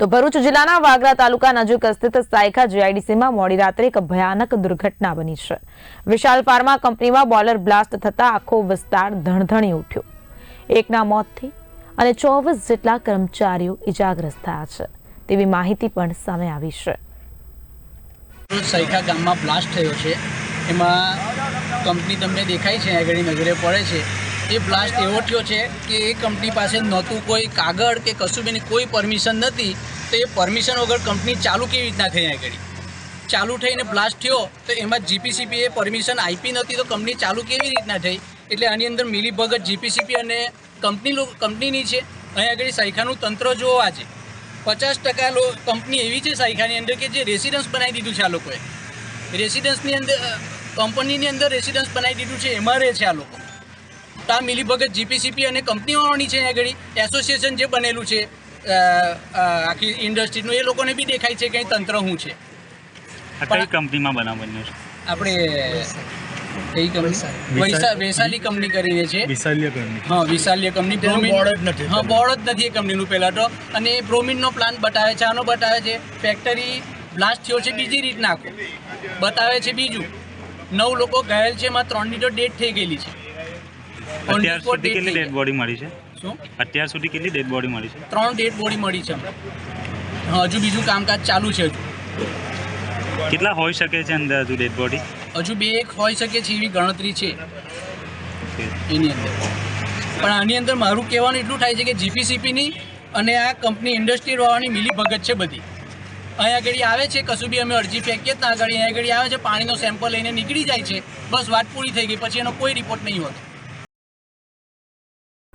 તો ભરૂચ જિલ્લાના વાગરા તાલુકા નજીક સ્થિત સાયખા જીઆઈડીસીમાં મોડી રાત્રે એક ભયાનક દુર્ઘટના બની છે. વિશાલ ફાર્મા કંપનીમાં બોલર બ્લાસ્ટ થતા આખો વિસ્તાર ધણધણી ઉઠ્યો. એકના મોતથી અને ચોવીસ જેટલા કર્મચારીઓ ઇજાગ્રસ્ત થયા છે. તેવી માહિતી પણ સામે આવી છે. સૈખા ગામમાં બ્લાસ્ટ થયો છે. એમાં કંપની તમને દેખાય છે, આગળની નજરે પડે છે. એ બ્લાસ્ટ એવો થયો છે કે એ કંપની પાસે નહોતું કોઈ કાગળ કે કશું બેની કોઈ પરમિશન નથી, તો એ પરમિશન વગર કંપની ચાલુ કેવી રીતના થઈ આગળ ચાલુ થઈને બ્લાસ્ટ થયો, તો એમાં જીપીસીપી એ પરમિશન આપી નથી તો કંપની ચાલુ કેવી રીતના થઈ? એટલે આની અંદર મિલીભગત જીપીસીપી અને કંપની કંપનીની છે. અહીં આગળ સાયખાનું તંત્ર જોવા છે પચાસ ટકા લો કંપની એવી છે સાયખાની અંદર કે જે રેસિડન્સ બનાવી દીધું છે આ લોકોએ. રેસિડન્સની અંદર કંપનીની અંદર રેસિડન્સ બનાવી દીધું છે, એમાં રહે છે આ લોકો. તો આ મિલીભગત જીપીસીપી અને કંપનીઓની છે આગળ. એસોસિએશન જે બનેલું છે આખી ઇન્ડસ્ટ્રીનું એ લોકોને બી દેખાય છે કે તંત્ર શું છે. કઈ કંપનીમાં બનાવ છે? આપણે કઈ કંપની? વૈશાલી કંપની કરીને છે. વિશાલ્ય કંપની. હા વિશાલ્ય કંપની. જ નથી હા બોર્ડ જ નથી એ કંપનીનું પહેલાં તો. અને એ પ્રોમિનનો પ્લાન બતાવે છે આનો બતાવે છે. ફેક્ટરી બ્લાસ્ટ થયો છે બીજી રીતના આખું. બતાવે છે બીજું. નવ લોકો ઘાયલ છે એમાં ત્રણની તો ડેથ થઈ ગયેલી છે. અત્યાર સુધી કેટલી ડેડ બોડી મળી છે? શું? અત્યાર સુધી કેટલી ડેડ બોડી મળી છે? ત્રણ ડેડ બોડી મળી છે. હજુ બીજું કામકાજ ચાલુ છે હજુ. કેટલા હોઈ શકે છે અંદર હજુ ડેડ બોડી હજુ બે એક હોઈ શકે છે એવી ગણતરી છે. એની અંદર. પણ આની અંદર મારું કહેવાનું એટલું થાય છે કે જીપીસીપીની અને આ કંપની ઇન્ડસ્ટ્રી વાળાની મિલી ભગત છે બધી. અહીંયા આગળ આવે છે કશું બી અમે અરજી ફેંકીએ ત્યાં આગળ અહીંયા આગળ આવે છે પાણીનો સેમ્પલ લઈને નીકળી જાય છે. બસ વાત પૂરી થઈ ગઈ પછી એનો કોઈ રિપોર્ટ નહીં હોતો.